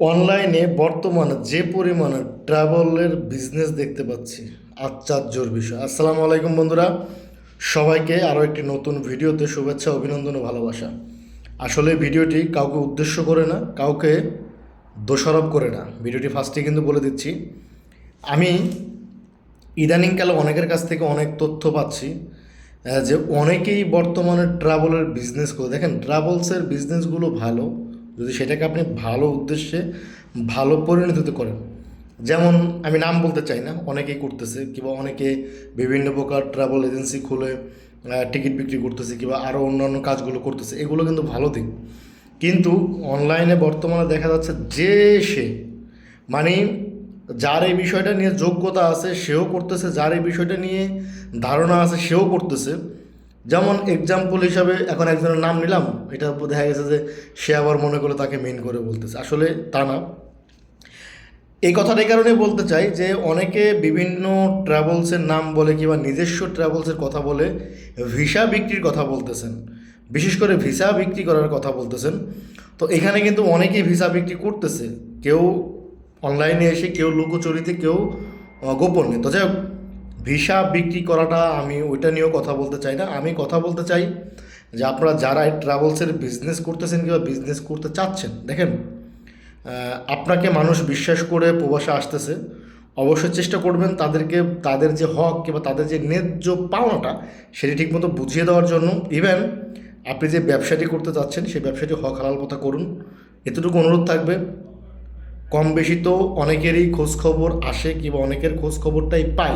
অনলাইনে বর্তমানে যে পরিমাণে ট্রাভেলের বিজনেস দেখতে পাচ্ছি, আশ্চর্যর বিষয়। আসসালামু আলাইকুম বন্ধুরা, সবাইকে আরও একটি নতুন ভিডিওতে শুভেচ্ছা, অভিনন্দন ও ভালোবাসা। আসলে ভিডিওটি কাউকে উদ্দেশ্য করে না, কাউকে দোষারোপ করে না। ভিডিওটি ফার্স্টে কিন্তু বলে দিচ্ছি। আমি ইদানিংকালে অনেকের কাছ থেকে অনেক তথ্য পাচ্ছি যে অনেকেই বর্তমানে ট্রাভেলের বিজনেস করে। দেখেন ট্রাভেলসের বিজনেসগুলো ভালো যদি সেটাকে আপনি ভালো উদ্দেশ্যে ভালো পরিণত করেন। যেমন আমি নাম বলতে চাই না, অনেকেই করতেছে কিংবা অনেকে বিভিন্ন প্রকার ট্রাভেল এজেন্সি খুলে টিকিট বিক্রি করতেছে কিংবা আরও অন্যান্য কাজগুলো করতেছে, এগুলো কিন্তু ভালো দিক। কিন্তু অনলাইনে বর্তমানে দেখা যাচ্ছে যে সে মানে যার এই বিষয়টা নিয়ে যোগ্যতা আছে সেও করতেছে, যার এই বিষয়টা নিয়ে ধারণা আছে সেও করতেছে যেমন এক্সাম্পল হিসাবে এখন একজনের নাম নিলাম, এটা দেখা গেছে যে সে আবার মনে করে তাকে মেন করে বলতেছে। আসলে তা না। এই কথাটা এই কারণে বলতে চাই যে অনেকে বিভিন্ন ট্রাভেলসের নাম বলে কিংবা নিজস্ব ট্রাভেলসের কথা বলে ভিসা বিক্রির কথা বলতেছেন। বিশেষ করে ভিসা বিক্রি করার কথা বলতেছেন। তো এখানে কিন্তু অনেকেই ভিসা বিক্রি করতেছে। কেউ অনলাইনে এসে, কেউ লুকোচুরিতে, কেউ গোপনে। তো যাই হোক ভিসা বিক্রি করাটা আমি ওইটা নিয়েও কথা বলতে চাই না। আমি কথা বলতে চাই যে আপনারা যারা ট্রাভেলসের বিজনেস করতেছেন কিংবা বিজনেস করতে চাচ্ছেন, দেখেন আপনাকে মানুষ বিশ্বাস করে প্রবাসে আসতেছে, অবশ্যই চেষ্টা করবেন তাদেরকে, তাদের যে হক কিংবা তাদের যে ন্যায্য পাওনাটা সেটি ঠিকমতো বুঝিয়ে দেওয়ার জন্য। ইভেন আপনি যে ব্যবসাটি করতে চাচ্ছেন, সেই ব্যবসাটি হক হালাল পথা করুন। এতটুকু অনুরোধ থাকবে, কম বেশি তো অনেকেরই খোঁজ খবর আসে কিংবা অনেকের খোঁজ খবরটাই পাই।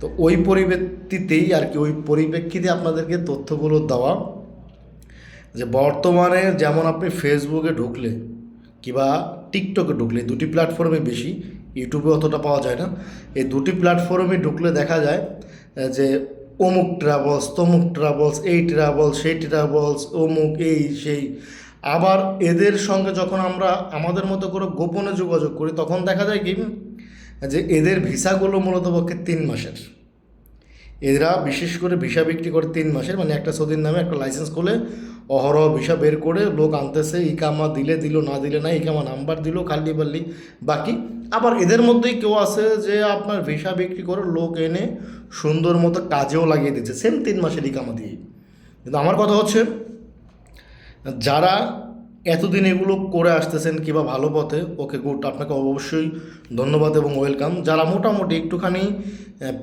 তো ওই পরিপ্রেক্ষিতেই আর কি, ওই পরিপ্রেক্ষিতে আপনাদেরকে তথ্যগুলো দেওয়া যে বর্তমানে যেমন আপনি ফেসবুকে ঢুকলে কিংবা টিকটকে ঢুকলে, দুটি প্ল্যাটফর্মে বেশি, ইউটিউবে অতটা পাওয়া যায় না, এই দুটি প্ল্যাটফর্মে ঢুকলে দেখা যায় যে অমুক ট্রাভেলস তমুক ট্রাভেলস এই ট্রাভেলস সেই ট্রাভেলস অমুক এই, সেই, আবার এদের সঙ্গে যখন আমরা, আমাদের মতো করে গোপনে যোগাযোগ করি, তখন দেখা যায় কি যে এদের ভিসাগুলো মূলত পক্ষে তিন মাসের। এরা বিশেষ করে ভিসা বিক্রি করে তিন মাসের মানে একটা সৌদির নামে একটা লাইসেন্স খুলে অহরহ ভিসা বের করে লোক আনতেছে, ইকামা দিলে দিল, না দিলে না ইকামা নাম্বার দিল, খালি বাল্লি বাকি। আবার এদের মধ্যেই কেউ আছে যে আপনার ভিসা বিক্রি করে লোক এনে সুন্দর মতো কাজেও লাগিয়ে দিচ্ছে সেম তিন মাসের ইকামা দিয়ে কিন্তু আমার কথা হচ্ছে, যারা এতদিন এগুলো করে আসতেছেন কিংবা ভালো পথে, ওকে গুড। আপনাকে অবশ্যই ধন্যবাদ এবং ওয়েলকাম। যারা মোটামুটি একটুখানি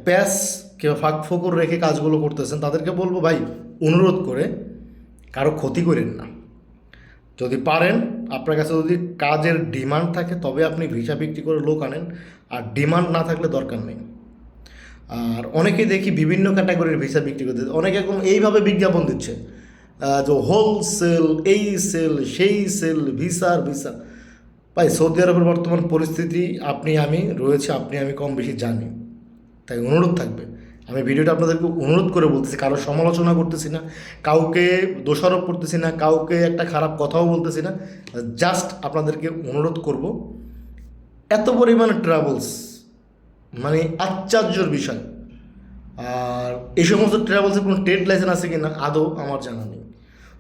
প্যাস কিংবা ফাঁক ফোকর রেখে কাজগুলো করতেছেন, তাদেরকে বলব ভাই, অনুরোধ করে কারও ক্ষতি করেন না। যদি পারেন, আপনার কাছে যদি কাজের ডিমান্ড থাকে, তবে আপনি ভিসা বিক্রি করে লোক আনেন, আর ডিমান্ড না থাকলে দরকার নেই। আর অনেকে দেখি বিভিন্ন ক্যাটাগরির ভিসা বিক্রি করতে, অনেকে এখন এইভাবে বিজ্ঞাপন দিচ্ছে। যে হোলসেল এই সেল সেই সেল ভিসার ভিসা ভাই, সৌদি আরবের বর্তমান পরিস্থিতি, আপনি, আমি রয়েছে, আপনি, আমি কম বেশি জানি। তাই অনুরোধ থাকবে। আমি ভিডিওটা আপনাদেরকে অনুরোধ করে বলতেছি, কারও সমালোচনা করতেছি না, কাউকে দোষারোপ করতেছি না, কাউকে একটা খারাপ কথাও বলতেছি না। জাস্ট আপনাদেরকে অনুরোধ করব, এত পরিমাণ ট্রাভেলস মানে আশ্চর্যর বিষয়। আর এই সমস্ত ট্রাভেলসের কোনো ট্রেড লাইসেন্স আছে কি না আদৌ আমার জানা নেই।